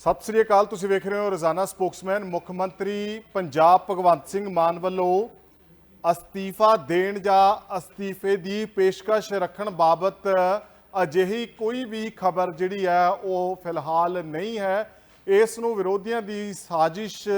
ਸਤਿ ਸ੍ਰੀ ਅਕਾਲ, ਤੁਸੀਂ ਵੇਖ ਰਹੇ ਹੋ ਰੋਜ਼ਾਨਾ ਸਪੋਕਸਮੈਨ, ਮੁੱਖ ਮੰਤਰੀ ਪੰਜਾਬ ਭਗਵੰਤ ਸਿੰਘ ਮਾਨ ਵੱਲੋਂ ਅਸਤੀਫਾ ਦੇਣ ਜਾਂ ਅਸਤੀਫੇ ਦੀ ਪੇਸ਼ਕਸ਼ ਰੱਖਣ ਬਾਬਤ ਅਜਿਹੀ ਕੋਈ ਵੀ ਖਬਰ ਜਿਹੜੀ ਹੈ ਉਹ ਫਿਲਹਾਲ ਨਹੀਂ ਹੈ। ਇਸ ਨੂੰ ਵਿਰੋਧੀਆਂ ਦੀ ਸਾਜ਼ਿਸ਼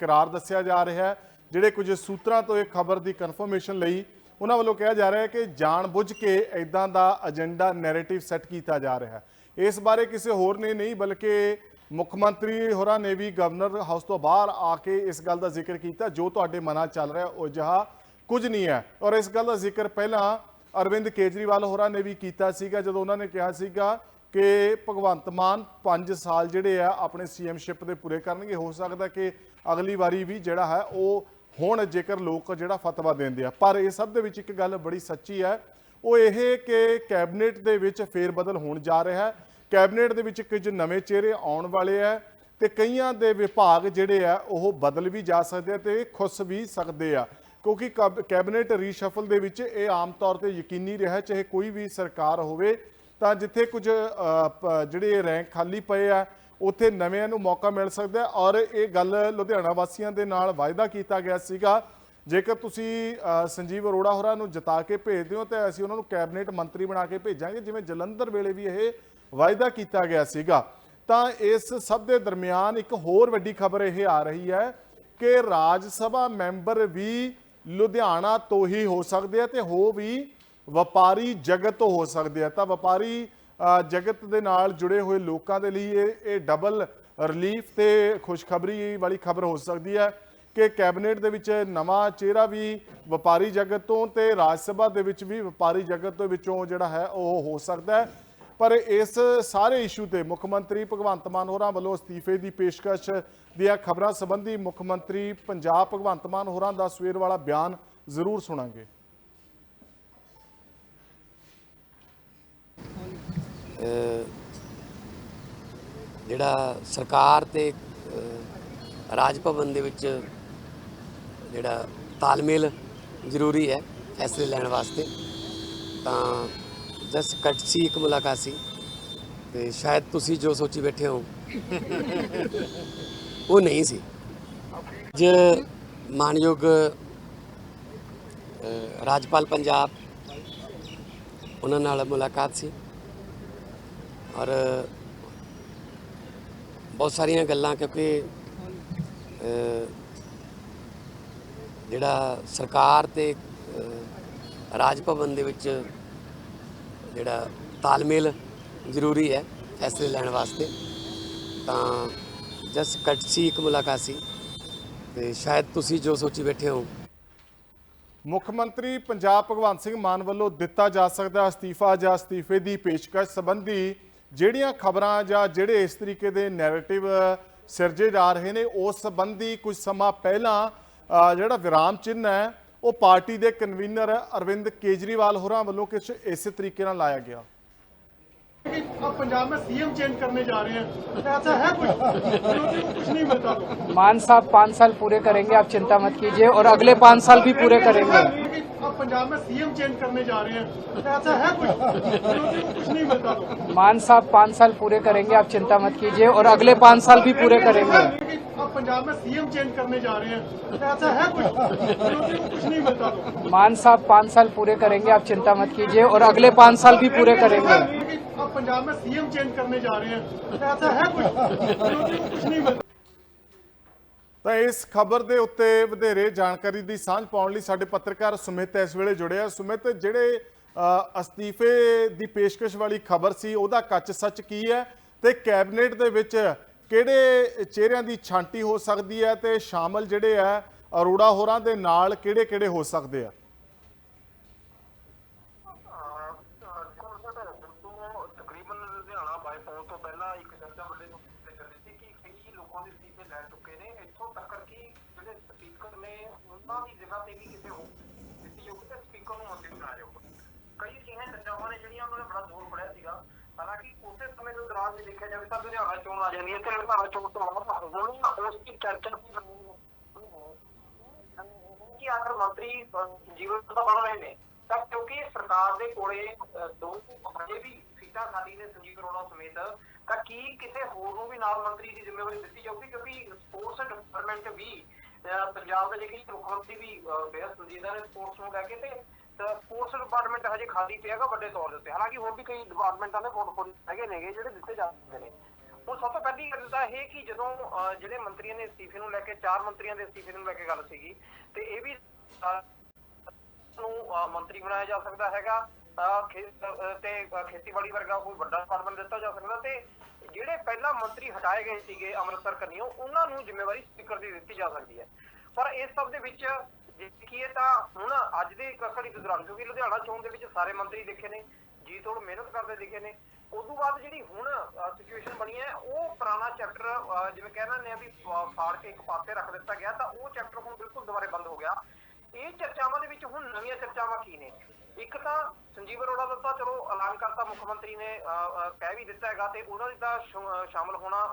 ਕਰਾਰ ਦੱਸਿਆ ਜਾ ਰਿਹਾ ਹੈ, ਜਿਹੜੇ ਕੁਝ ਸੂਤਰਾਂ ਤੋਂ ਇਹ ਖਬਰ ਦੀ ਕਨਫਰਮੇਸ਼ਨ ਲਈ ਉਹਨਾਂ ਵੱਲੋਂ ਕਿਹਾ ਜਾ ਰਿਹਾ ਹੈ ਕਿ ਜਾਣਬੁੱਝ ਕੇ ਇਦਾਂ ਦਾ ਏਜੰਡਾ ਨੈਰੇਟਿਵ ਸੈੱਟ ਕੀਤਾ ਜਾ ਰਿਹਾ ਹੈ। ਇਸ ਬਾਰੇ ਕਿਸੇ ਹੋਰ ਨੇ ਨਹੀਂ, ਬਲਕਿ ਮੁੱਖ ਮੰਤਰੀ ਹੋਰਾਂ ਨੇ ਵੀ ਗਵਰਨਰ ਹਾਊਸ ਤੋਂ ਬਾਹਰ ਆ ਕੇ ਇਸ ਗੱਲ ਦਾ ਜ਼ਿਕਰ ਕੀਤਾ, ਜੋ ਤੁਹਾਡੇ ਮਨਾਂ ਚੱਲ ਰਿਹਾ ਉਹ ਜਹਾ ਕੁਝ ਨਹੀਂ ਹੈ। ਔਰ ਇਸ ਗੱਲ ਦਾ ਜ਼ਿਕਰ ਪਹਿਲਾਂ ਅਰਵਿੰਦ ਕੇਜਰੀਵਾਲ ਹੋਰਾਂ ਨੇ ਵੀ ਕੀਤਾ ਸੀਗਾ, ਜਦੋਂ ਉਹਨਾਂ ਨੇ ਕਿਹਾ ਸੀਗਾ ਕਿ ਭਗਵੰਤ ਮਾਨ 5 ਸਾਲ ਜਿਹੜੇ ਆ ਆਪਣੇ ਸੀਐਮਸ਼ਿਪ ਦੇ ਪੂਰੇ ਕਰਨਗੇ। ਹੋ ਸਕਦਾ ਕਿ ਅਗਲੀ ਵਾਰੀ ਵੀ ਜਿਹੜਾ ਹੈ, ਉਹ ਹੁਣ ਜੇਕਰ ਲੋਕ ਜਿਹੜਾ ਫਤਵਾ ਦਿੰਦੇ ਆ। ਪਰ ਇਹ ਸਭ ਦੇ ਵਿੱਚ ਇੱਕ ਗੱਲ ਬੜੀ ਸੱਚੀ ਹੈ। ਉਹ ਇਹ ਕਿ ਕੈਬਨਿਟ ਦੇ ਵਿੱਚ ਫੇਰ ਬਦਲ ਹੋਣ ਜਾ ਰਿਹਾ ਹੈ। ਕੈਬਨਿਟ ਦੇ ਵਿੱਚ ਕੁਝ ਨਵੇਂ ਚਿਹਰੇ ਆਉਣ ਵਾਲੇ ਆ ਤੇ ਕਈਆਂ ਦੇ ਵਿਭਾਗ ਜਿਹੜੇ ਆ ਉਹ ਬਦਲ ਵੀ ਜਾ ਸਕਦੇ ਆ ਤੇ ਖੁੱਸ ਵੀ ਸਕਦੇ ਆ। ਕਿਉਂਕਿ ਕੈਬ- ਕੈਬਨਿਟ ਰੀਸ਼ਫਲ ਦੇ ਵਿੱਚ ਇਹ ਆਮ ਤੌਰ ਤੇ ਯਕੀਨੀ ਰਿਹਾ ਚਾਹੇ ਕੋਈ ਵੀ ਸਰਕਾਰ ਹੋਵੇ ਤਾਂ ਜਿੱਥੇ ਕੁਝ ਅ, ਪ- ਜਿਹੜੇ ਰੈਂਕ ਖਾਲੀ ਪਏ ਆ ਉੱਥੇ ਨਵਿਆਂ ਨੂੰ ਮੌਕਾ ਮਿਲ ਸਕਦਾ ਔਰ ਇਹ ਗੱਲ ਲੁਧਿਆਣਾ ਵਾਸੀਆਂ ਦੇ ਨਾਲ ਵਾਅਦਾ ਕੀਤਾ ਗਿਆ ਸੀਗਾ। ਜੇਕਰ ਤੁਸੀਂ ਸੰਜੀਵ ਅਰੋੜਾ ਹੋਰਾਂ ਨੂੰ ਜਿਤਾ ਕੇ ਭੇਜਦੇ ਹੋ ਤਾਂ ਅਸੀਂ ਉਹਨਾਂ ਨੂੰ ਕੈਬਨਿਟ ਮੰਤਰੀ ਬਣਾ ਕੇ ਭੇਜਾਂਗੇ ਜਿਵੇਂ ਜਲੰਧਰ ਵੇਲੇ ਵੀ ਇਹ ਵਾਅਦਾ ਕੀਤਾ ਗਿਆ ਸੀਗਾ। ਤਾਂ ਇਸ ਸਭ ਦੇ ਦਰਮਿਆਨ ਇੱਕ ਹੋਰ ਵੱਡੀ ਖਬਰ ਇਹ ਆ ਰਹੀ ਹੈ ਕਿ ਰਾਜ ਸਭਾ ਮੈਂਬਰ ਵੀ ਲੁਧਿਆਣਾ ਤੋਂ ਹੀ ਹੋ ਸਕਦੇ ਆ ਤੇ ਹੋ ਵੀ ਵਪਾਰੀ ਜਗਤ ਤੋਂ ਹੋ ਸਕਦੇ ਆ। ਤਾਂ ਵਪਾਰੀ ਜਗਤ ਦੇ ਨਾਲ ਜੁੜੇ ਹੋਏ ਲੋਕਾਂ ਦੇ ਲਈ ਇਹ ਇਹ ਡਬਲ ਰਿਲੀਫ ਤੇ ਖੁਸ਼ਖਬਰੀ ਵਾਲੀ ਖਬਰ ਹੋ ਸਕਦੀ ਹੈ ਕਿ ਕੈਬਨਿਟ ਦੇ ਵਿੱਚ ਨਵਾਂ ਚਿਹਰਾ ਵੀ ਵਪਾਰੀ ਜਗਤ ਤੋਂ ਤੇ ਰਾਜ ਸਭਾ ਦੇ ਵਿੱਚ ਵੀ ਵਪਾਰੀ ਜਗਤ ਦੇ ਵਿੱਚੋਂ ਜਿਹੜਾ ਹੈ ਉਹ ਹੋ ਸਕਦਾ ਹੈ। ਪਰ ਇਸ ਸਾਰੇ ਇਸ਼ੂ ਤੇ ਮੁੱਖ ਮੰਤਰੀ ਭਗਵੰਤ ਮਾਨ ਹੋਰਾਂ ਵੱਲੋਂ ਅਸਤੀਫੇ ਦੀ ਪੇਸ਼ਕਸ਼ ਦੀਆਂ ਖਬਰਾਂ ਸੰਬੰਧੀ ਮੁੱਖ ਮੰਤਰੀ ਪੰਜਾਬ ਭਗਵੰਤ ਮਾਨ ਹੋਰਾਂ ਦਾ ਸਵੇਰ ਵਾਲਾ ਬਿਆਨ ਜ਼ਰੂਰ ਸੁਣਾਂਗੇ। ਜਿਹੜਾ ਸਰਕਾਰ ਤੇ ਰਾਜ ਭਵਨ ਦੇ ਵਿੱਚ ਜਿਹੜਾ ਤਾਲਮੇਲ ਜ਼ਰੂਰੀ ਹੈ ਫੈਸਲੇ ਲੈਣ ਵਾਸਤੇ, ਤਾਂ ਜਸ ਕੱਟ ਸੀ, ਇੱਕ ਮੁਲਾਕਾਤ ਸੀ। ਤੇ ਸ਼ਾਇਦ ਤੁਸੀਂ ਜੋ ਸੋਚੀ ਬੈਠੇ ਹੋ, ਉਹ ਨਹੀਂ ਸੀ। ਅੱਜ ਮਾਨਯੋਗ ਰਾਜਪਾਲ ਪੰਜਾਬ, ਉਹਨਾਂ ਨਾਲ ਮੁਲਾਕਾਤ ਸੀ। ਔਰ ਬਹੁਤ ਸਾਰੀਆਂ ਗੱਲਾਂ ਕਿਉਂਕਿ ਜਿਹੜਾ ਸਰਕਾਰ ਤੇ ਰਾਜ ਭਵਨ ਦੇ ਵਿੱਚ ਜਿਹੜਾ ਤਾਲਮੇਲ ਜ਼ਰੂਰੀ ਹੈ ਫੈਸਲੇ ਲੈਣ ਵਾਸਤੇ। ਤਾਂ ਜਸ ਕੱਟ ਇੱਕ ਮੁਲਾਕਾਤ ਸੀ ਤੇ ਸ਼ਾਇਦ ਤੁਸੀਂ ਜੋ ਸੋਚੀ ਬੈਠੇ ਹੋ। ਮੁੱਖ ਮੰਤਰੀ ਪੰਜਾਬ ਭਗਵੰਤ ਸਿੰਘ ਮਾਨ ਵੱਲੋਂ ਦਿੱਤਾ ਜਾ ਸਕਦਾ ਅਸਤੀਫਾ ਜਾਂ ਅਸਤੀਫੇ ਦੀ ਪੇਸ਼ਕਸ਼ ਸੰਬੰਧੀ ਜਿਹੜੀਆਂ ਖਬਰਾਂ ਜਾਂ ਜਿਹੜੇ ਇਸ ਤਰੀਕੇ ਦੇ ਨੈਰੇਟਿਵ ਸਿਰਜੇ ਜਾ ਰਹੇ ਨੇ, ਉਸ ਸੰਬੰਧੀ ਕੁਝ ਸਮਾਂ ਪਹਿਲਾਂ ਜਿਹੜਾ ਵਿਰਾਮ ਚਿੰਨ੍ਹ ਹੈ ਉਹ ਪਾਰਟੀ ਦੇ ਕਨਵੀਨਰ ਅਰਵਿੰਦ ਕੇਜਰੀਵਾਲ ਹੋਰਾਂ ਵੱਲੋਂ ਕੁਝ ਇਸੇ ਤਰੀਕੇ ਨਾਲ ਲਾਇਆ ਗਿਆ कि अब पंजाब में सीएम चेंज करने जा रहे हैं ऐसा है कुछ विरोधियों को कुछ नहीं मिलता तो मान साहब पाँच साल पूरे करेंगे आप चिंता मत कीजिए और अगले पाँच साल भी पूरे करेंगे कि अब पंजाब में सीएम चेंज करने जा रहे हैं ऐसा है कुछ विरोधियों को कुछ नहीं मिलता तो मान साहब पाँच साल पूरे करेंगे आप चिंता मत कीजिए और अगले पाँच साल भी पूरे करेंगे कि अब पंजाब में सीएम चेंज करने जा रहे हैं ऐसा है कुछ विरोधियों को कुछ नहीं मिलता तो मान साहब पाँच साल पूरे करेंगे आप चिंता मत कीजिए और अगले पाँच साल भी पूरे करेंगे कि अब पंजाब में सीएम चेंज करने जा रहे हैं ऐसा है कुछ विरोधियों को कुछ नहीं मिलता ਤਾਂ ਇਸ ਖਬਰ ਦੇ ਉੱਤੇ ਵਧੇਰੇ ਜਾਣਕਾਰੀ ਦੀ ਸਾਂਝ ਪਾਉਣ ਲਈ ਸਾਡੇ ਪੱਤਰਕਾਰ ਸੁਮਿਤ ਇਸ ਵੇਲੇ ਜੁੜੇ ਆ ਸੁਮਿਤ ਜਿਹੜੇ ਅ, ਅਸਤੀਫੇ ਦੀ ਪੇਸ਼ਕਸ਼ ਵਾਲੀ ਖਬਰ ਸੀ ਉਹਦਾ ਕੱਚ ਸੱਚ ਕੀ ਹੈ ਤੇ ਕੈਬਨਿਟ ਦੇ ਵਿੱਚ ਕਿਹੜੇ ਚਿਹਰਿਆਂ ਦੀ ਛਾਂਟੀ ਹੋ ਸਕਦੀ ਹੈ ਤੇ ਸ਼ਾਮਲ ਜਿਹੜੇ ਆ, ਅਰੋੜਾ ਹੋਰਾਂ ਦੇ ਨਾਲ ਕਿਹੜੇ ਕਿਹੜੇ ਹੋ ਸਕਦੇ ਆ? ਤੋਂ ਤਕਰੀਬਨ ਲੁਧਿਆਣਾ ਬਾਈਪਾਸ ਤੋਂ ਪਹਿਲਾਂ ਇੱਕ ਚਰਚਾ ਵੱਡੇ ਨੂੰ ਤੇ ਚੱਲੀ ਸੀ ਕਿ ਕਈ ਲੋਕਾਂ ਦੇ ਅਸਤੀਫੇ ਲੈ ਚੁੱਕੇ ਨੇ ਇੱਥੋਂ ਤੱਕ ਕਿ ਜਿਹੜੇ ਸਪੀਕਰ ਨੇ ਉਹਨਾਂ ਦੀ ਜਗ੍ਹਾ ਤੇ ਵੀ ਕਿਸੇ ਹੋਰ ਦਿੱਤੀ ਜਾਊਗੀ ਤੇ ਸਪੀਕਰ ਨੂੰ ਮੰਤਰੀ ਬਣਾਇਆ ਜਾਊਗਾ ਕਈ ਜਿਹੀਆਂ ਚਰਚਾਵਾਂ ਨੇ ਜਿਹੜੀਆਂ ਉਹਨਾਂ ਨੇ ਬੜਾ ਜ਼ੋਰ ਫੜਿਆ ਸੀਗਾ। ਹਾਲਾਂਕਿ ਉਸੇ ਸਮੇਂ ਦੇ ਦੌਰਾਨ ਜੇ ਦੇਖਿਆ ਜਾਵੇ ਤਾਂ ਲੁਧਿਆਣਾ ਚੋਣ ਆ ਜਾਂਦੀ ਹੈ ਤੇ ਲੁਧਿਆਣਾ ਚੋਣ ਤੋਂ ਬਾਅਦ ਹੁਣ ਉਸ ਦੀ ਚਰਚਾ ਕੀ ਕਿ ਆਖਰ ਮੰਤਰੀ ਜੀਵਨ ਦਾ ਬਣ ਰਹੇ ਨੇ। ਤਾਂ ਕਿਉਂਕਿ ਸਰਕਾਰ ਦੇ ਕੋਲੇ ਦੋ ਹਜੇ ਵੀ ਸੀਟਾਂ ਖਾਲੀ ਨੇ ਸੰਜੀਵ ਅਰੋੜਾ ਸਮੇਤ ਤਾਂ ਕੀ ਕਿਸੇ ਹੋਰ ਨੂੰ ਵੀ ਨਾਲ ਮੰਤਰੀ ਦੀ ਜ਼ਿੰਮੇਵਾਰੀ ਦਿੱਤੀ ਜਾਊਗੀ? ਕਿਉਂਕਿ ਸਪੋਰਟਸ ਡਿਪਾਰਟਮੈਂਟ ਵੀ ਪੰਜਾਬ ਦੇ ਜਿਹੜੀ ਮੁੱਖ ਮੰਤਰੀ ਵੀ ਅਹ, ਬੇਹੱਦ ਸੰਜੀਦਾ ਨੇ ਸਪੋਰਟਸ ਨੂੰ ਲੈ ਕੇ ਤੇ ਸਪੋਰਟਸ ਡਿਪਾਰਟਮੈਂਟ ਹਜੇ ਖਾਲੀ ਪਿਆ ਹੈਗਾ ਵੱਡੇ ਤੌਰ ਦੇ ਉੱਤੇ। ਹਾਲਾਂਕਿ ਹੋਰ ਵੀ ਕਈ ਡਿਪਾਰਟਮੈਂਟਾਂ ਦੇ ਪੋਰਟਫੋਲੀਓ ਹੈਗੇ ਨੇਗੇ ਜਿਹੜੇ ਦਿੱਤੇ ਜਾ ਸਕਦੇ ਨੇ। ਹੁਣ ਸਭ ਤੋਂ ਪਹਿਲੀ ਗੱਲ ਤਾਂ ਇਹ ਕਿ ਜਦੋਂ ਜਿਹੜੇ ਮੰਤਰੀਆਂ ਨੇ ਅਸਤੀਫੇ ਨੂੰ ਲੈ ਕੇ, ਚਾਰ ਮੰਤਰੀਆਂ ਦੇ ਅਸਤੀਫੇ ਨੂੰ ਲੈ ਕੇ ਗੱਲ ਸੀਗੀ, ਤੇ ਇਹ ਵੀ ਨੂੰ ਮੰਤਰੀ ਬਣਾਇਆ ਜਾ ਸਕਦਾ ਹੈਗਾ ਤੇ ਖੇਤੀਬਾੜੀ ਵਰਗਾ ਕੋਈ ਵੱਡਾ ਡਿਪਾਰਟਮੈਂਟ ਦਿੱਤਾ ਜਾ ਸਕਦਾ, ਤੇ ਜਿਹੜੇ ਪਹਿਲਾਂ ਮੰਤਰੀ ਹਟਾਏ ਗਏ ਸੀਗੇ ਅੰਮ੍ਰਿਤਸਰ ਕੰਨਿਓ ਉਹਨਾਂ ਨੂੰ ਜ਼ਿੰਮੇਵਾਰੀ ਸਪੀਕਰ ਦੀ ਦਿੱਤੀ ਜਾ ਸਕਦੀ ਹੈ। ਪਰ ਇਸ ਸਭ ਦੇ ਵਿੱਚ ਦੇਖੀਏ ਤਾਂ ਹੁਣ ਅੱਜ ਦੇ ਕਸੜੀ ਦੌਰਾਨ ਕਿਉਂਕਿ ਲੁਧਿਆਣਾ ਚੋਣ ਦੇ ਵਿੱਚ ਸਾਰੇ ਮੰਤਰੀ ਦਿਖੇ ਨੇ ਜੀ ਤੋੜ ਮਿਹਨਤ ਕਰਦੇ ਦਿਖੇ ਨੇ। ਉਸ ਬਾਅਦ ਜਿਹੜੀ ਹੁਣ ਸਿਚੁਏਸ਼ਨ ਬਣੀ ਹੈ, ਉਹ ਪੁਰਾਣਾ ਚੈਪਟਰ ਜਿਵੇਂ ਕਹਿ ਨੇ ਵੀ ਫਾੜ ਕੇ ਇੱਕ ਪਾਸੇ ਰੱਖ ਦਿੱਤਾ ਗਿਆ, ਤਾਂ ਉਹ ਚੈਪਟਰ ਹੁਣ ਬਿਲਕੁਲ ਦੁਬਾਰੇ ਬੰਦ ਹੋ ਗਿਆ। ਇਹ ਚਰਚਾਵਾਂ ਦੇ ਵਿੱਚ ਹੁਣ ਨਵੀਆਂ ਚਰਚਾਵਾਂ ਕੀ ਨੇ? ਇੱਕ ਤਾਂ ਸੰਜੀਵ ਅਰੋੜਾ ਦਾ ਤਾਂ ਚਲੋ ਐਲਾਨ ਕਰਤਾ ਮੁੱਖ ਮੰਤਰੀ ਨੇ ਕਹਿ ਵੀ ਦਿੱਤਾ ਹੈਗਾ ਤੇ ਉਹਨਾਂ ਦੀ ਤਾਂ ਸ਼ੁ- ਸ਼ਾਮਲ ਹੋਣਾ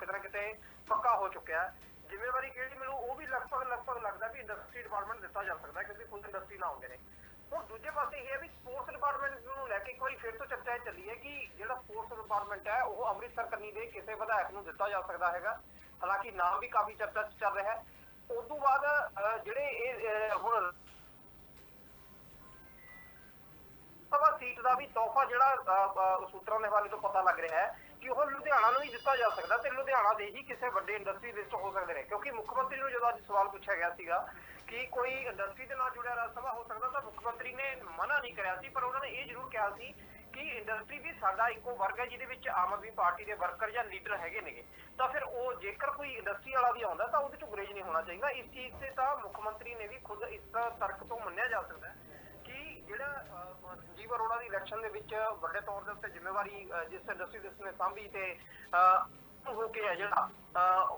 ਕਿਤੇ ਨਾ ਕਿਤੇ ਪੱਕਾ ਹੋ ਚੁੱਕਿਆ। ਹੈ ਜ਼ਿੰਮੇਵਾਰੀ ਕਿਹੜੀ ਮੈਨੂੰ ਉਹ ਵੀ ਲਗਭਗ ਲਗਭਗ ਲੱਗਦਾ ਵੀ ਇੰਡਸਟਰੀ ਡਿਪਾਰਟਮੈਂਟ ਦਿੱਤਾ ਜਾ ਸਕਦਾ ਕਿਉਂਕਿ ਖੁਦ ਇੰਡਸਟਰੀ ਨਾ ਆਉਂਦੇ ਨੇ। ਹੁਣ ਦੂਜੇ ਪਾਸੇ ਇਹ ਹੈ ਵੀ ਸਪੋਰਟਸ ਡਿਪਾਰਟਮੈਂਟ ਨੂੰ ਲੈ ਕੇ ਇੱਕ ਵਾਰੀ ਫਿਰ ਤੋਂ ਚਰਚਾ ਚੱਲੀ ਹੈ ਕਿ ਜਿਹੜਾ ਸਪੋਰਟਸ ਡਿਪਾਰਟਮੈਂਟ ਹੈ, ਉਹ ਅੰਮ੍ਰਿਤਸਰ ਕੰਨੀ ਦੇ ਕਿਸੇ ਵਿਧਾਇਕ ਨੂੰ ਦਿੱਤਾ ਜਾ ਸਕਦਾ ਹੈਗਾ। ਹਾਲਾਂਕਿ ਨਾਮ ਵੀ ਕਾਫੀ ਚਰਚਾ 'ਚ ਚੱਲ ਰਿਹਾ ਹੈ। ਉਸ ਤੋਂ ਬਾਅਦ ਜਿਹੜੇ ਇਹ ਹੁਣ ਸਭਾ ਸੀਟ ਦਾ ਵੀ ਤੋਹਫਾ ਜਿਹੜਾ ਸੂਤਰਾਂ ਦੇ ਹਵਾਲੇ ਤੋਂ ਪਤਾ ਲੱਗ ਰਿਹਾ ਹੈ ਕਿ ਉਹ ਲੁਧਿਆਣਾ ਨੂੰ ਹੀ ਦਿੱਤਾ ਜਾ ਸਕਦਾ ਤੇ ਲੁਧਿਆਣਾ ਦੇ ਹੀ ਕਿਸੇ ਵੱਡੇ ਇੰਡਸਟਰੀ ਲਿਸਟ ਹੋ ਸਕਦੇ ਨੇ। ਕਿਉਂਕਿ ਮੁੱਖ ਮੰਤਰੀ ਨੂੰ ਜਦੋਂ ਅੱਜ ਸਵਾਲ ਪੁੱਛਿਆ ਗਿਆ ਸੀਗਾ ਕਿ ਕੋਈ ਇੰਡਸਟਰੀ ਦੇ ਨਾਲ ਜੁੜਿਆ ਰਾਜ ਸਭਾ ਹੋ ਸਕਦਾ ਤਾਂ ਮੁੱਖ ਮੰਤਰੀ ਨੇ ਮਨਾ ਨਹੀਂ ਕਰਿਆ ਸੀ, ਪਰ ਉਹਨਾਂ ਨੇ ਇਹ ਜ਼ਰੂਰ ਕਿਹਾ ਸੀ ਕਿ ਇੰਡਸਟਰੀ ਵੀ ਸਾਡਾ ਇੱਕੋ ਵਰਗ ਹੈ ਜਿਹਦੇ ਵਿੱਚ ਆਮ ਆਦਮੀ ਪਾਰਟੀ ਦੇ ਵਰਕਰ ਜਾਂ ਲੀਡਰ ਹੈਗੇ ਨੇਗੇ। ਤਾਂ ਫਿਰ ਉਹ ਜੇਕਰ ਕੋਈ ਇੰਡਸਟਰੀ ਵਾਲਾ ਵੀ ਆਉਂਦਾ ਤਾਂ ਉਹਦੇ ਚ ਗੁਰੇਜ ਨਹੀਂ ਹੋਣਾ ਚਾਹੀਦਾ। ਇਸ ਚੀਜ਼ ਤੇ ਤਾਂ ਮੁੱਖ ਮੰਤਰੀ ਨੇ ਵੀ ਖੁਦ ਇਸ ਤਰਕ ਤੋਂ ਮੰਨਿਆ ਜਾ ਸਕਦਾ ਹੈ। ਜਿਹੜਾ ਸੰਜੀਵ ਅਰੋੜਾ ਦੀ ਇਲੈਕਸ਼ਨ ਦੇ ਵਿੱਚ ਵੱਡੇ ਤੌਰ ਦੇ ਉੱਤੇ ਜ਼ਿੰਮੇਵਾਰੀ ਜਿਸ ਇੰਡਸਟਰੀ ਦੇ ਉਸਨੇ ਸਾਂਭੀ ਤੇ ਹੋ ਕੇ ਹੈ ਜਿਹੜਾ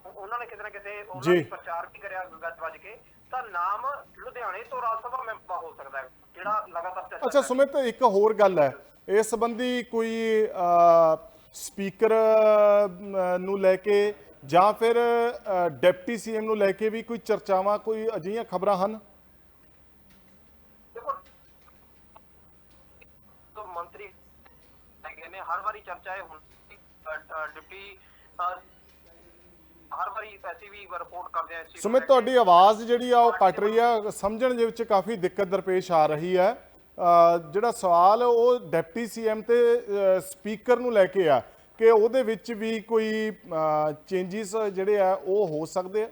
ਉਹਨਾਂ ਨੇ ਕਿਤੇ ਨਾ ਕਿਤੇ ਉਹਨਾਂ। ਦੀ ਪ੍ਰਚਾਰ ਵੀ ਕਰਿਆ ਗੱਜ ਵੱਜ ਕੇ। ਤਾਂ ਨਾਮ ਲੁਧਿਆਣੇ ਤੋਂ ਰਾਜ ਸਭਾ ਮੈਂਬਰ ਹੋ ਸਕਦਾ ਹੈ ਜਿਹੜਾ ਲਗਾਤਾਰ ਚਰਚਾ ਅੱਛਾ ਸੁਮਿਤ ਇੱਕ ਹੋਰ ਗੱਲ ਹੈ। ਇਸ ਸੰਬੰਧੀ ਕੋਈ ਸਪੀਕਰ ਨੂੰ ਲੈ ਕੇ ਜਾਂ ਫਿਰ ਡਿਪਟੀ ਸੀਐਮ ਨੂੰ ਲੈ ਕੇ ਵੀ ਕੋਈ ਚਰਚਾਵਾਂ ਕੋਈ ਅਜਿਹੀਆਂ ਖਬਰਾਂ ਹਨ ਦੇਖੋ ਤੋਂ ਮੰਤਰੀ ਹੈਗੇ ਨੇ ਹਰ ਵਾਰੀ ਚਰਚਾ ਇਹ ਹੁੰਦੀ ਡਿਪਟੀ ਹਰ ਵਾਰੀ ਐਸੀ ਵੀ ਰਿਪੋਰਟ ਕਰਦੇ ਆ ਇਸ ਸੁਮਿਤ ਤੁਹਾਡੀ ਆਵਾਜ਼ ਜਿਹੜੀ ਆ ਉਹ ਕੱਟ ਰਹੀ ਆ ਸਮਝਣ ਦੇ ਵਿੱਚ ਕਾਫੀ ਦਿੱਕਤ ਦਰਪੇਸ਼ ਆ ਰਹੀ ਹੈ। ਜਿਹੜਾ ਸਵਾਲ ਉਹ ਡਿਪਟੀ ਸੀਐਮ ਤੇ ਸਪੀਕਰ ਨੂੰ ਲੈ ਕੇ ਆ ਕਿ ਉਹਦੇ ਵਿੱਚ ਵੀ ਕੋਈ ਚੇਂਜਸ ਜਿਹੜੇ ਆ ਉਹ ਹੋ ਸਕਦੇ ਆ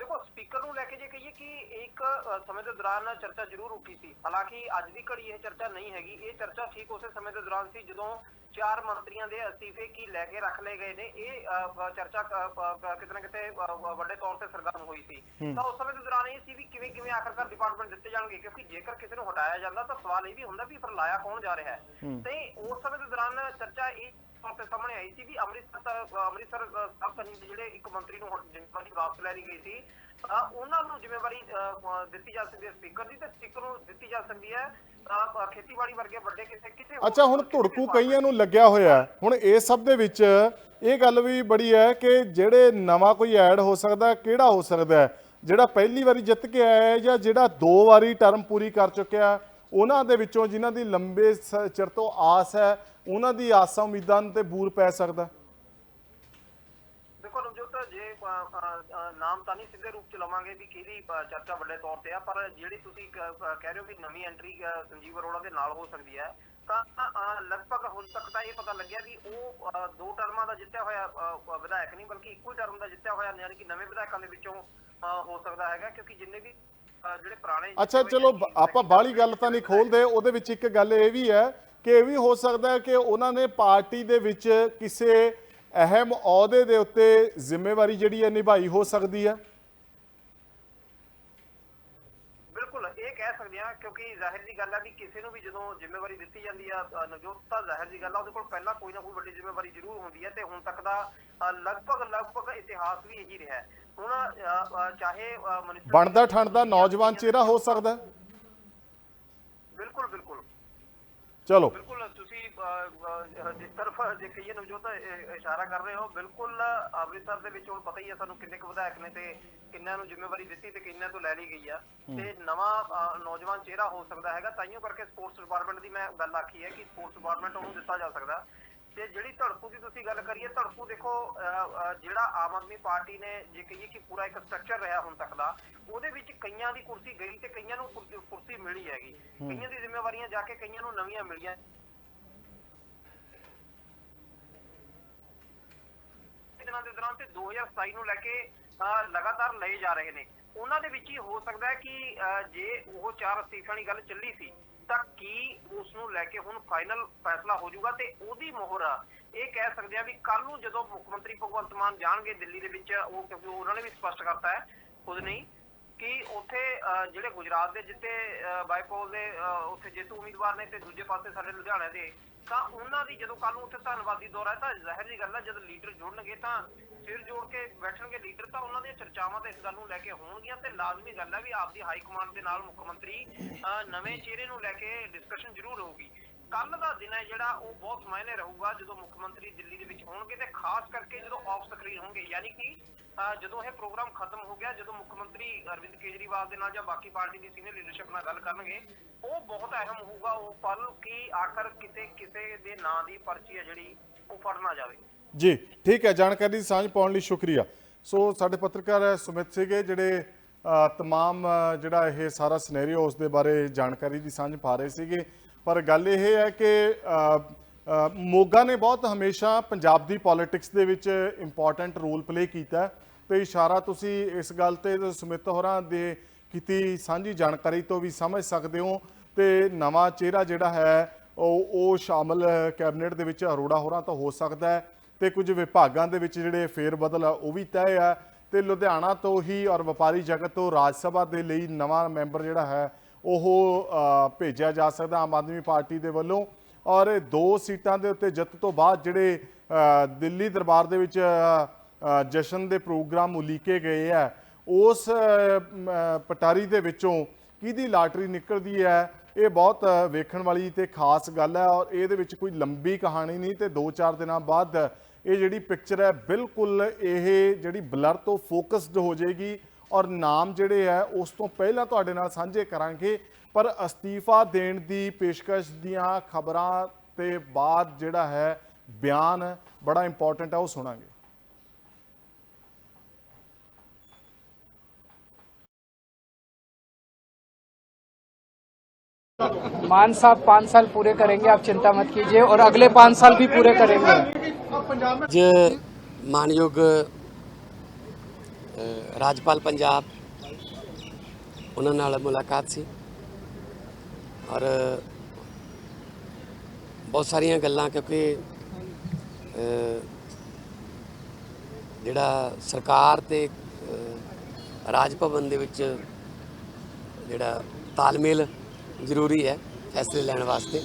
ਦੇਖੋ ਸਪੀਕਰ ਨੂੰ ਲੈ ਕੇ ਜੇ ਕਹੀਏ ਕਿ ਇੱਕ ਸਮੇਂ ਦੇ ਦੌਰਾਨ ਚਰਚਾ ਜ਼ਰੂਰ ਉੱਠੀ ਸੀ। ਹਾਲਾਂਕਿ ਅੱਜ ਦੀ ਘੜੀ ਇਹ ਚਰਚਾ ਨਹੀਂ ਹੈਗੀ। ਇਹ ਚਰਚਾ ਠੀਕ ਉਸੇ ਸਮੇਂ ਦੇ ਦੌਰਾਨ ਸੀ ਜਦੋਂ ਚਾਰ ਮੰਤਰੀਆਂ ਦੇ ਅਸਤੀਫੇ ਕੀ ਲੈ ਕੇ ਰੱਖ ਲਏ ਗਏ ਨੇ। ਇਹ ਚਰਚਾ ਕਿਤੇ ਨਾ ਕਿਤੇ ਵੱਡੇ ਤੌਰ ਤੇ ਸਰਗਰਮ ਹੋਈ ਸੀ। ਤਾਂ ਉਸ ਸਮੇਂ ਦੇ ਦੌਰਾਨ ਇਹ ਸੀ ਵੀ ਕਿਵੇਂ ਕਿਵੇਂ ਆਖਰਕਾਰ ਡਿਪਾਰਟਮੈਂਟ ਦਿੱਤੇ ਜਾਣਗੇ? ਕਿਉਂਕਿ ਜੇਕਰ ਕਿਸੇ ਨੂੰ ਹਟਾਇਆ ਜਾਂਦਾ ਤਾਂ ਸਵਾਲ ਇਹ ਵੀ ਹੁੰਦਾ ਵੀ ਫਿਰ ਲਾਇਆ ਕੌਣ ਜਾ ਰਿਹਾ ਹੈ। ਤੇ ਉਸ ਸਮੇਂ ਦੇ ਦੌਰਾਨ ਚਰਚਾ ਇਹ ਸਾਹਮਣੇ ਆਈ ਸੀ ਵੀ ਅੰਮ੍ਰਿਤਸਰ ਅੰਮ੍ਰਿਤਸਰ ਕੰਨੀ ਦੇ ਜਿਹੜੇ ਇੱਕ ਮੰਤਰੀ ਨੂੰ ਜ਼ਿੰਮੇਵਾਰੀ ਵਾਪਸ ਲੈ ਲਈ ਗਈ ਸੀ ਉਹਨਾਂ ਨੂੰ ਜ਼ਿੰਮੇਵਾਰੀ ਦਿੱਤੀ ਜਾ ਸਕਦੀ ਹੈ ਸਪੀਕਰ ਦੀ ਤੇ ਸਪੀਕਰ ਨੂੰ ਦਿੱਤੀ ਜਾ ਸਕਦੀ ਹੈ ਖੇਤੀਬਾੜੀ ਵਰਗੇ ਵੱਡੇ ਕਿਸੇ ਕਿਸੇ ਅੱਛਾ ਹੁਣ ਧੁੜਕੂ ਕਈਆਂ ਨੂੰ ਲੱਗਿਆ ਹੋਇਆ। ਹੁਣ ਇਸ ਸਭ ਦੇ ਵਿੱਚ ਇਹ ਗੱਲ ਵੀ ਬੜੀ ਹੈ ਕਿ ਜਿਹੜੇ ਨਵਾਂ ਕੋਈ ਐਡ ਹੋ ਸਕਦਾ ਕਿਹੜਾ ਹੋ ਸਕਦਾ ਜਿਹੜਾ ਪਹਿਲੀ ਵਾਰੀ ਜਿੱਤ ਕੇ ਆਇਆ ਹੈ ਜਾਂ ਜਿਹੜਾ ਦੋ ਵਾਰੀ ਟਰਮ ਪੂਰੀ ਕਰ ਚੁੱਕਿਆ ਉਹਨਾਂ ਦੇ ਵਿੱਚੋਂ ਜਿਨ੍ਹਾਂ ਦੀ ਲੰਬੇ ਚਿਰ ਤੋਂ ਆਸ ਹੈ, ਉਹਨਾਂ ਦੀ ਆਸਾਂ ਉਮੀਦਾਂ ਤੇ ਬੂਰ ਪੈ ਸਕਦਾ। ਦੇਖੋ ਨਵਜੋਤ ਜੇ ਨਾਮ ਤਾਂ ਨਹੀਂ ਸਿੱਧੇ ਰੂਪ ਚ ਲਵਾਂਗੇ ਵੀ ਕਿਹਦੀ ਚਰਚਾ ਵੱਡੇ ਤੌਰ ਤੇ ਆ, ਪਰ ਜਿਹੜੀ ਤੁਸੀਂ ਕਹਿ ਰਹੇ ਹੋ ਵੀ ਨਵੀਂ ਐਂਟਰੀ ਸੰਜੀਵ ਅਰੋੜਾ ਦੇ ਨਾਲ ਹੋ ਸਕਦੀ ਹੈ, ਤਾਂ ਲਗਭਗ ਹੁਣ ਤੱਕ ਤਾਂ ਇਹ ਪਤਾ ਲੱਗਿਆ ਵੀ ਉਹ ਦੋ ਟਰਮਾਂ ਦਾ ਜਿੱਤਿਆ ਹੋਇਆ ਵਿਧਾਇਕ ਨਹੀਂ, ਬਲਕਿ ਇੱਕੋ ਹੀ ਟਰਮ ਦਾ ਜਿੱਤਿਆ ਹੋਇਆ, ਯਾਨੀ ਕਿ ਨਵੇਂ ਵਿਧਾਇਕਾਂ ਦੇ ਵਿੱਚੋਂ ਹੋ ਸਕਦਾ ਹੈਗਾ, ਕਿਉਂਕਿ ਜਿੰਨੇ ਵੀ ਜਿਹੜੇ ਪੁਰਾਣੇ ਅੱਛਾ, ਚਲੋ, ਬ- ਆਪਾਂ ਬਾਹਲੀ ਗੱਲ ਤਾਂ ਨਹੀਂ ਖੋਲਦੇ, ਉਹਦੇ ਵਿੱਚ ਇੱਕ ਗੱਲ ਇਹ ਵੀ ਹੈ ਕਿ ਇਹ ਵੀ ਹੋ ਸਕਦਾ ਹੈ ਕਿ ਉਹਨਾਂ ਨੇ ਪਾਰਟੀ ਦੇ ਵਿੱਚ ਕਿਸੇ ਅਹਿਮ ਅਹੁਦੇ ਦੇ ਉੱਤੇ ਜ਼ਿੰਮੇਵਾਰੀ ਜਿਹੜੀ ਹੈ ਨਿਭਾਈ ਹੋ ਸਕਦੀ ਹੈ ਬਿਲਕੁਲ ਇਹ ਕਹਿ ਸਕਦੇ ਆ ਕਿਉਂਕਿ ਜ਼ਾਹਿਰ ਦੀ ਗੱਲ ਹੈ ਵੀ ਕਿਸੇ ਨੂੰ ਵੀ ਜਦੋਂ ਜ਼ਿੰਮੇਵਾਰੀ ਦਿੱਤੀ ਜਾਂਦੀ ਆ ਨਵਜੋਤ ਤਾਂ ਜ਼ਾਹਿਰ ਦੀ ਗੱਲ ਆ ਉਹਦੇ ਕੋਲ ਪਹਿਲਾਂ ਕੋਈ ਨਾ ਕੋਈ ਵੱਡੀ ਜ਼ਿੰਮੇਵਾਰੀ ਜ਼ਰੂਰ ਹੁੰਦੀ ਹੈ ਤੇ ਹੁਣ ਤੱਕ ਦਾ ਲਗਭਗ ਲਗਭਗ ਇਤਿਹਾਸ ਵੀ ਇਹੀ ਰਿਹਾ ਹੈ। ਹੁਣ ਚਾਹੇ ਬਣਦਾ ਠਣਦਾ ਨੌਜਵਾਨ ਚਿਹਰਾ ਹੋ ਸਕਦਾ ਬਿਲਕੁਲ ਬਿਲਕੁਲ। ਚਲੋ। ਬਿਲਕੁਲ ਤੁਸੀਂ ਜਿਸ ਤਰਫ ਜੇ ਕਹੀਏ ਨਵਜੋਤ ਇਸ਼ਾਰਾ ਕਰ ਰਹੇ ਹੋ ਬਿਲਕੁਲ ਅੰਮ੍ਰਿਤਸਰ ਦੇ ਵਿੱਚ ਹੁਣ ਪਤਾ ਹੀ ਹੈ ਸਾਨੂੰ ਕਿੰਨੇ ਕੁ ਵਿਧਾਇਕ ਨੇ ਤੇ ਕਿੰਨਿਆਂ ਨੂੰ ਜ਼ਿੰਮੇਵਾਰੀ ਦਿੱਤੀ ਤੇ ਕਿੰਨਿਆਂ ਤੋਂ ਲੈ ਲਈ ਗਈ ਆ। ਤੇ ਨਵਾਂ ਨੌਜਵਾਨ ਚਿਹਰਾ ਹੋ ਸਕਦਾ ਹੈਗਾ ਤਾਈਓ ਕਰਕੇ ਸਪੋਰਟਸ ਡਿਪਾਰਟਮੈਂਟ ਦੀ ਮੈਂ ਗੱਲ ਆਖੀ ਹੈ ਕਿ ਸਪੋਰਟਸ ਡਿਪਾਰਟਮੈਂਟ ਉਹਨੂੰ ਦਿੱਤਾ ਜਾ ਸਕਦਾ। ਤੇ ਜਿਹੜੀ ਧੜਕੂ ਦੀ ਤੁਸੀਂ ਗੱਲ ਕਰੀਏ ਧੜਕੂ ਦੇਖੋ ਜਿਹੜਾ ਆਮ ਆਦਮੀ ਪਾਰਟੀ ਨੇ ਜੇ ਕਹੀਏ ਕਿ ਪੂਰਾ ਇੱਕ ਸਟਰਕਚਰ ਰਿਹਾ ਹੁਣ ਤੱਕ ਦਾ ਉਹਦੇ ਵਿੱਚ ਕਈਆਂ ਦੀ ਕੁਰਸੀ ਗਈ ਤੇ ਕਈਆਂ ਨੂੰ ਕੁਰਸੀ ਮਿਲੀ ਹੈਗੀ। ਕਈਆਂ ਦੀ ਜ਼ਿੰਮੇਵਾਰੀਆਂ ਜਾ ਕੇ ਕਈਆਂ ਨੂੰ ਨਵੀਆਂ ਮਿਲੀਆਂ। ਦਿਨਾਂ ਦੇ ਦੌਰਾਨ ਤੇ 2027 ਨੂੰ ਲੈ ਕੇ ਲਗਾਤਾਰ ਲਏ ਜਾ ਰਹੇ ਨੇ। ਉਹਨਾਂ ਦੇ ਵਿੱਚ ਹੀ ਹੋ ਸਕਦਾ ਹੈ ਕਿ ਜੇ ਉਹ ਚਾਰ ਅਸਤੀਫਿਆਂ ਵਾਲੀ ਗੱਲ ਚੱਲੀ ਸੀ ਤਾਂ ਕੀ ਉਸ ਨੂੰ ਲੈ ਕੇ ਹੁਣ ਫਾਈਨਲ ਫੈਸਲਾ ਹੋ ਜਾਊਗਾ ਤੇ ਉਹਦੀ ਮੋਹਰ ਇਹ ਕਹਿ ਸਕਦੇ ਆ ਵੀ ਕੱਲ ਨੂੰ ਜਦੋਂ ਮੁੱਖ ਮੰਤਰੀ ਭਗਵੰਤ ਮਾਨ ਜਾਣਗੇ ਦਿੱਲੀ ਦੇ ਵਿੱਚ, ਉਹ ਕਿਉਂਕਿ ਉਹਨਾਂ ਨੇ ਵੀ ਸਪਸ਼ਟ ਕਰਤਾ ਹੈ, ਖੁਦ ਨਹੀਂ, ਕਿ ਉੱਥੇ ਜਿਹੜੇ ਗੁਜਰਾਤ ਦੇ ਜਿੱਤੇ ਬਾਈਪੋਲ ਦੇ ਉੱਥੇ ਜੇਤੂ ਉਮੀਦਵਾਰ ਨੇ ਤੇ ਦੂਜੇ ਪਾਸੇ ਸਾਡੇ ਲੁਧਿਆਣੇ ਦੇ ਤਾਂ ਉਹਨਾਂ ਦੀ ਜਦੋਂ ਕੱਲ ਨੂੰ ਉੱਥੇ ਧੰਨਵਾਦੀ ਦੌਰਾ ਹੈ, ਤਾਂ ਜ਼ਾਹਿਰ ਜੀ ਗੱਲ ਹੈ ਜਦੋਂ ਲੀਡਰ ਜੁੜਨਗੇ ਤਾਂ ਸਿਰ ਜੋੜ ਕੇ ਬੈਠਣਗੇ ਲੀਡਰ, ਤਾਂ ਉਹਨਾਂ ਦੀਆਂ ਚਰਚਾਵਾਂ ਤਾਂ ਇਸ ਗੱਲ ਨੂੰ ਲੈ ਕੇ ਹੋਣਗੀਆਂ ਤੇ ਲਾਜ਼ਮੀ ਗੱਲ ਹੈ ਵੀ ਆਪਦੀ ਹਾਈ ਕਮਾਂਡ ਦੇ ਨਾਲ ਮੁੱਖ ਮੰਤਰੀ ਨਵੇਂ ਚਿਹਰੇ ਨੂੰ ਲੈ ਕੇ ਡਿਸਕਸ਼ਨ ਜ਼ਰੂਰ ਹੋਊਗੀ। ਕੱਲ ਦਾ ਦਿਨ ਹੈ ਜਿਹੜਾ ਉਹ ਬਹੁਤ ਮਾਇਨੇ ਰਹੂਗਾ ਜਦੋਂ ਮੁੱਖ ਮੰਤਰੀ ਦਿੱਲੀ ਦੇ ਵਿੱਚ ਹੋਣਗੇ ਤੇ ਖਾਸ ਕਰਕੇ ਜਦੋਂ ਆਫ ਸਕਰੀਨ ਹੋਣਗੇ। ਯਾਨੀ ਕਿ ਜਦੋਂ ਇਹ ਪ੍ਰੋਗਰਾਮ ਖਤਮ ਹੋ ਗਿਆ, ਜਦੋਂ ਮੁੱਖ ਮੰਤਰੀ ਅਰਵਿੰਦ ਕੇਜਰੀਵਾਲ ਦੇ ਨਾਲ ਜਾਂ ਬਾਕੀ ਪਾਰਟੀ ਦੀ ਸੀਨੀਅਰ ਲੀਡਰਸ਼ਿਪ ਨਾਲ ਗੱਲ ਕਰਨਗੇ, ਉਹ ਬਹੁਤ ਅਹਿਮ ਹੋਊਗਾ ਉਹ ਪਲ ਕਿ ਆਖਰ ਕਿਤੇ ਕਿਸੇ ਦੇ ਨਾਂ ਦੀ ਪਰਚੀ ਹੈ ਜਿਹੜੀ ਉਹ ਫੜ ਨਾ ਜਾਵੇ। ਜੀ, ਠੀਕ ਹੈ, ਜਾਣਕਾਰੀ ਸਾਂਝ ਪਾਉਣ ਲਈ ਸ਼ੁਕਰੀਆ। ਸੋ ਸਾਡੇ ਪੱਤਰਕਾਰ ਸੁਮਿਤ ਸੀਗੇ ਜਿਹੜੇ ਤਮਾਮ ਜਿਹੜਾ ਇਹ ਸਾਰਾ ਸਿਨੈਰੀਓ ਉਸ ਦੇ ਬਾਰੇ ਜਾਣਕਾਰੀ ਦੀ ਸਾਂਝ ਪਾ ਰਹੇ ਸੀਗੇ। ਪਰ ਗੱਲ ਇਹ ਹੈ ਕਿ ਮੋਗਾ ਨੇ ਬਹੁਤ ਹਮੇਸ਼ਾ ਪੰਜਾਬ ਦੀ ਪੋਲਿਟਿਕਸ ਦੇ ਵਿੱਚ ਇੰਪੋਰਟੈਂਟ ਰੋਲ ਪਲੇ ਕੀਤਾ ਹੈ। ਤੇ ਇਸ਼ਾਰਾ ਤੁਸੀਂ ਇਸ ਗੱਲ ਤੇ ਸੁਮਿਤ ਹੋਰਾਂ ਦੇ ਕੀਤੀ ਸਾਂਝੀ ਜਾਣਕਾਰੀ ਤੋਂ ਵੀ ਸਮਝ ਸਕਦੇ ਹੋ। ਤੇ ਨਵਾਂ ਚਿਹਰਾ ਜਿਹੜਾ ਹੈ, ਉਹ ਉਹ ਸ਼ਾਮਲ ਕੈਬਨਿਟ ਦੇ ਵਿੱਚ ਅਰੋੜਾ ਹੋਰਾਂ ਤਾਂ ਹੋ ਸਕਦਾ ਹੈ ਤੇ ਕੁਝ ਵਿਭਾਗਾਂ ਦੇ ਵਿੱਚ ਜਿਹੜੇ ਫੇਰ ਬਦਲ ਆ, ਉਹ ਵੀ ਤੈਅ ਆ। ਤੇ ਲੁਧਿਆਣਾ ਤੋਂ ਹੀ ਔਰ ਵਪਾਰੀ ਜਗਤ ਤੋਂ ਰਾਜ ਸਭਾ ਦੇ ਲਈ ਨਵਾਂ ਮੈਂਬਰ ਜਿਹੜਾ ਹੈ ਉਹ ਭੇਜਿਆ ਜਾ ਸਕਦਾ ਆਮ ਆਦਮੀ ਪਾਰਟੀ ਦੇ ਵੱਲੋਂ। ਔਰ ਦੋ ਸੀਟਾਂ ਦੇ ਉੱਤੇ ਜਿੱਤ ਤੋਂ ਬਾਅਦ ਜਿਹੜੇ ਦਿੱਲੀ ਦਰਬਾਰ ਦੇ ਵਿੱਚ ਜਸ਼ਨ ਦੇ ਪ੍ਰੋਗਰਾਮ ਉਲੀਕੇ ਗਏ ਆ ਉਸ ਪਟਾਰੀ ਦੇ ਵਿੱਚੋਂ ਕਿਹਦੀ ਲਾਟਰੀ ਨਿਕਲਦੀ ਹੈ, ਇਹ ਬਹੁਤ ਵੇਖਣ ਵਾਲੀ ਤੇ ਖਾਸ ਗੱਲ ਹੈ। ਔਰ ਇਹਦੇ ਵਿੱਚ ਕੋਈ ਲੰਬੀ ਕਹਾਣੀ ਨਹੀਂ ਤੇ 2-4 ਦਿਨਾਂ ਬਾਅਦ ਇਹ ਜਿਹੜੀ ਪਿਕਚਰ ਹੈ, ਬਿਲਕੁਲ ਇਹ ਜਿਹੜੀ ਬਲਰ ਤੋਂ ਫੋਕਸਡ ਹੋ ਜਾਏਗੀ। ਔਰ ਨਾਮ ਜਿਹੜੇ ਹੈ ਉਸ ਤੋਂ ਪਹਿਲਾਂ ਤੁਹਾਡੇ ਨਾਲ ਸਾਂਝੇ ਕਰਾਂਗੇ ਪਰ ਅਸਤੀਫਾ ਦੇਣ ਦੀ ਪੇਸ਼ਕਸ਼ ਦੀਆਂ ਖਬਰਾਂ ਤੇ ਬਾਅਦ ਜਿਹੜਾ ਹੈ ਬਿਆਨ ਬੜਾ ਇੰਪੋਰਟੈਂਟ ਹੈ ਉਹ ਸੁਣਾਂਗੇ मान साहब पाँच साल पूरे करेंगे आप चिंता मत कीजिए और अगले पाँच साल भी पूरे करेंगे अब पंजाब में ਅੱਜ ਮਾਨਯੋਗ ਅ, ਰਾਜਪਾਲ ਪੰਜਾਬ। ਉਹਨਾਂ ਨਾਲ ਮੁਲਾਕਾਤ ਸੀ। ਔਰ, ਬਹੁਤ ਸਾਰੀਆਂ ਗੱਲਾਂ ਕਿਉਂਕਿ ਜਿਹੜਾ ਸਰਕਾਰ ਤੇ ਰਾਜ ਭਵਨ ਦੇ ਵਿੱਚ ਜਿਹੜਾ ਤਾਲਮੇਲ ਜ਼ਰੂਰੀ ਹੈ ਫੈਸਲੇ ਲੈਣ ਵਾਸਤੇ।